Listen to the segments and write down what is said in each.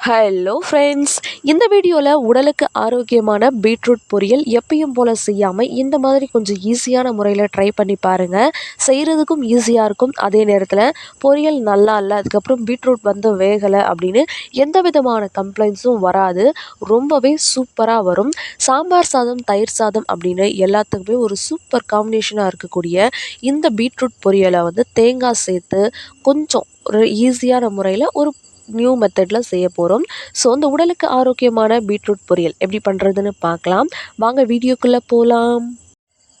Hello friends இந்த வீடியோவில் உடலுக்கு ஆரோக்கியமான பீட்ரூட் பொரியல் எப்பயும் போல் செய்யாமல் இந்த மாதிரி கொஞ்சம் ஈஸியான முறையில் ட்ரை பண்ணி பாருங்கள் செய்கிறதுக்கும் ஈஸியாக இருக்கும். அதே நேரத்தில் பொரியல் நல்லா இல்லை அதுக்கப்புறம் பீட்ரூட் வந்து வேகலை அப்படின்னு எந்த விதமான கம்ப்ளைண்ட்ஸும் வராது. ரொம்பவே சூப்பராக வரும். சாம்பார் சாதம் தயிர் சாதம் அப்படின்னு எல்லாத்துக்குமே ஒரு சூப்பர் காம்பினேஷனாக இருக்கக்கூடிய இந்த பீட்ரூட் பொரியலை வந்து தேங்காய் சேர்த்து கொஞ்சம் ஒரு ஈஸியான முறையில் ஒரு நியூ மெத்தடில் செய்ய போகிறோம் ஸோ அந்த உடலுக்கு ஆரோக்கியமான பீட்ரூட் பொரியல் எப்படி பண்ணுறதுன்னு பார்க்கலாம். வாங்க வீடியோக்குள்ளே போகலாம்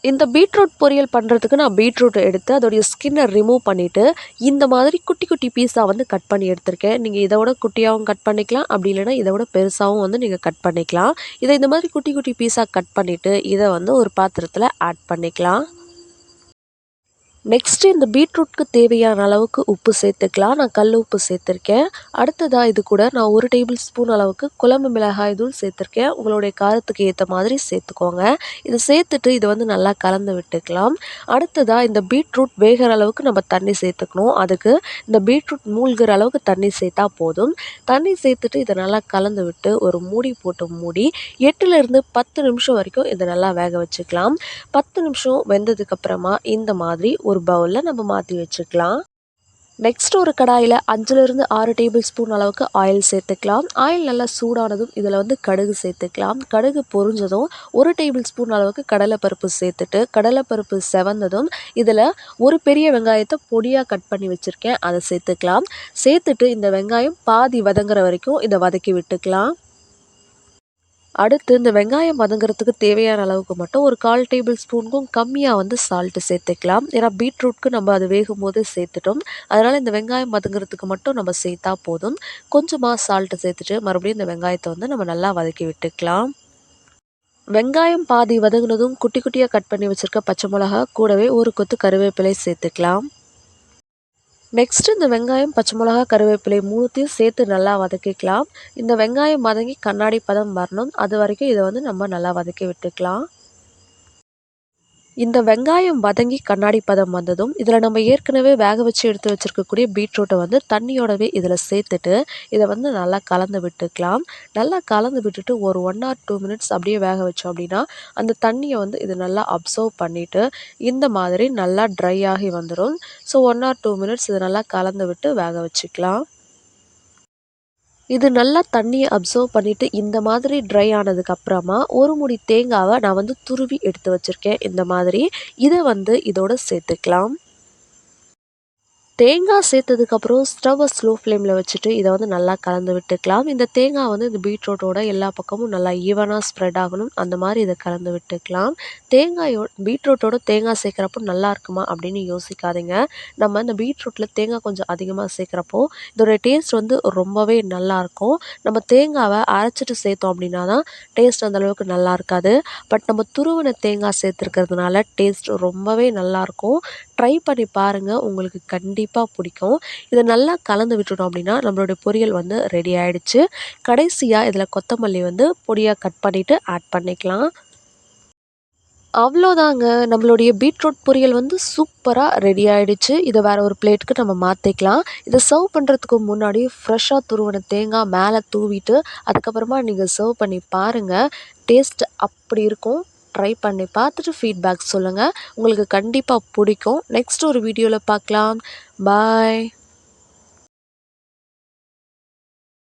இந்த பீட்ரூட் பொரியல் பண்ணுறதுக்கு நான் பீட்ரூட்டை எடுத்து அதோடைய ஸ்கின்னை ரிமூவ் பண்ணிவிட்டு இந்த மாதிரி குட்டி குட்டி பீஸாக வந்து கட் பண்ணி எடுத்திருக்கேன். நீங்கள் இதை விட குட்டியாகவும் கட் பண்ணிக்கலாம். அப்படி இல்லைனா இதை விட பெருசாகவும் வந்து நீங்கள் கட் பண்ணிக்கலாம். இதை இந்த மாதிரி குட்டி குட்டி பீஸாக கட் பண்ணிவிட்டு இதை வந்து ஒரு பாத்திரத்தில் ஆட் பண்ணிக்கலாம். நெக்ஸ்ட்டு இந்த பீட்ரூட்க்கு தேவையான அளவுக்கு உப்பு சேர்த்துக்கலாம். நான் கல் உப்பு சேர்த்துருக்கேன். அடுத்ததாக இது கூட நான் ஒரு டேபிள் ஸ்பூன் அளவுக்கு குழம்பு மிளகாய் தூள் சேர்த்துருக்கேன். உங்களுடைய காரத்துக்கு ஏற்ற மாதிரி சேர்த்துக்கோங்க. இதை சேர்த்துட்டு இதை வந்து நல்லா கலந்து விட்டுக்கலாம். அடுத்ததாக இந்த பீட்ரூட் வேகிற அளவுக்கு நம்ம தண்ணி சேர்த்துக்கணும். அதுக்கு இந்த பீட்ரூட் மூழ்கிற அளவுக்கு தண்ணி சேர்த்தா போதும். தண்ணி சேர்த்துட்டு இதை நல்லா கலந்து விட்டு ஒரு மூடி போட்டு மூடி எட்டுலேருந்து பத்து நிமிஷம் வரைக்கும் இதை நல்லா வேக வச்சுக்கலாம். பத்து நிமிஷம் வெந்ததுக்கப்புறமா இந்த மாதிரி ஒரு பவுலில் நம்ம மாற்றி வச்சுக்கலாம். நெக்ஸ்ட் ஒரு கடாயில் அஞ்சுலேருந்து ஆறு டேபிள் ஸ்பூன் அளவுக்கு ஆயில் சேர்த்துக்கலாம். ஆயில் நல்லா சூடானதும் இதில் வந்து கடுகு சேர்த்துக்கலாம். கடுகு பொரிஞ்சதும் ஒரு டேபிள் ஸ்பூன் அளவுக்கு கடலைப்பருப்பு சேர்த்துட்டு கடலைப்பருப்பு செவந்ததும் இதில் ஒரு பெரிய வெங்காயத்தை பொடியாக கட் பண்ணி வச்சுருக்கேன். அதை சேர்த்துக்கலாம். சேர்த்துட்டு இந்த வெங்காயம் பாதி வதங்குற வரைக்கும் இதை வதக்கி விட்டுக்கலாம். அடுத்து இந்த வெங்காயம் வதங்குறதுக்கு தேவையான அளவுக்கு மட்டும் ஒரு கால் டேபிள் ஸ்பூனுக்கும் கம்மியாக வந்து சால்ட்டு சேர்த்துக்கலாம். ஏன்னா பீட்ரூட்க்கு நம்ம அது வேகும் போது சேர்த்துட்டோம். அதனால் இந்த வெங்காயம் வதங்குறதுக்கு மட்டும் நம்ம சேர்த்தா போதும். கொஞ்சமாக சால்ட்டு சேர்த்துட்டு மறுபடியும் இந்த வெங்காயத்தை வந்து நம்ம நல்லா வதக்கி விட்டுக்கலாம். வெங்காயம் பாதி வதங்கினதும் குட்டி குட்டியாக கட் பண்ணி வச்சுருக்க பச்சை மிளகா கூடவே ஒரு கொத்து கருவேப்பிலை சேர்த்துக்கலாம். நெக்ஸ்ட்டு இந்த வெங்காயம் பச்சை மிளகா கருவேப்பிலை மூணுத்தையும் சேர்த்து நல்லா வதக்கிக்கலாம். இந்த வெங்காயம் வதங்கி கண்ணாடி பதம் வரணும். அது வரைக்கும் இதை வந்து நம்ம நல்லா வதக்கி விட்டுக்கலாம். இந்த வெங்காயம் வதங்கி கண்ணாடி பதம் வந்ததும் இதில் நம்ம ஏற்கனவே வேக வச்சு எடுத்து வச்சுருக்கக்கூடிய பீட்ரூட்டை வந்து தண்ணியோடவே இதில் சேர்த்துட்டு இதை வந்து நல்லா கலந்து விட்டுக்கலாம். நல்லா கலந்து விட்டுட்டு ஒரு ஒன் ஆர் டூ மினிட்ஸ் அப்படியே வேக வச்சோம் அப்படின்னா அந்த தண்ணியை வந்து இது நல்லா அப்சர்வ் பண்ணிவிட்டு இந்த மாதிரி நல்லா ட்ரை ஆகி வந்துடும் so one or two minutes இதை நல்லா கலந்து விட்டு வேக வச்சுக்கலாம். இது நல்லா தண்ணியை அப்சர்வ் பண்ணிவிட்டு இந்த மாதிரி ட்ரை ஆனதுக்கப்புறமா ஒரு முடி தேங்காவை நான் வந்து துருவி எடுத்து வச்சுருக்கேன் இந்த மாதிரி. இதை வந்து இதோடு சேர்த்துக்கலாம். தேங்காய் சேர்த்ததுக்கப்புறம் ஸ்டவ்வை ஸ்லோ ஃப்ளேமில் வச்சுட்டு இதை வந்து நல்லா கலந்து விட்டுக்கலாம். இந்த தேங்காய் வந்து இந்த பீட்ரூட்டோட எல்லா பக்கமும் நல்லா ஈவனாக ஸ்ப்ரெட் ஆகணும். அந்த மாதிரி இதை கலந்து விட்டுக்கலாம். தேங்காயோ பீட்ரூட்டோட தேங்காய் சேர்க்குறப்போ நல்லா இருக்குமா அப்படின்னு யோசிக்காதீங்க. நம்ம இந்த பீட்ரூட்டில் தேங்காய் கொஞ்சம் அதிகமாக சேர்க்குறப்போ இதோடைய டேஸ்ட் வந்து ரொம்பவே நல்லாயிருக்கும் நம்ம தேங்காவை அரைச்சிட்டு சேர்த்தோம் அப்படின்னா தான் டேஸ்ட் அந்தளவுக்கு நல்லா இருக்காது. பட் நம்ம துருவன தேங்காய் சேர்த்துருக்கிறதுனால டேஸ்ட் ரொம்பவே நல்லாயிருக்கும் ட்ரை பண்ணி பாருங்கள் உங்களுக்கு கண்டிப்பாக கண்டிப்பாக பிடிக்கும். இதை நல்லா கலந்து விட்டுட்டோம் அப்படின்னா நம்மளுடைய பொரியல் வந்து ரெடி ஆகிடுச்சு கடைசியாக இதில் கொத்தமல்லி வந்து பொடியாக கட் பண்ணிவிட்டு ஆட் பண்ணிக்கலாம். அவ்வளோதாங்க. நம்மளுடைய பீட்ரூட் பொரியல் வந்து சூப்பராக ரெடி ஆகிடுச்சு இதை வேறு ஒரு பிளேட்டுக்கு நம்ம மாற்றிக்கலாம் இதை சர்வ் பண்ணுறதுக்கு முன்னாடி ஃப்ரெஷ்ஷாக துருவின தேங்காய் மேலே தூவிட்டு அதுக்கப்புறமா நீங்கள் சர்வ் பண்ணி பாருங்கள் டேஸ்ட் அப்படி இருக்கும். ட்ரை பண்ணி பார்த்துட்டு ஃபீட்பேக் சொல்லுங்கள் உங்களுக்கு கண்டிப்பாக பிடிக்கும். நெக்ஸ்ட் ஒரு வீடியோவில் பார்க்கலாம். பாய்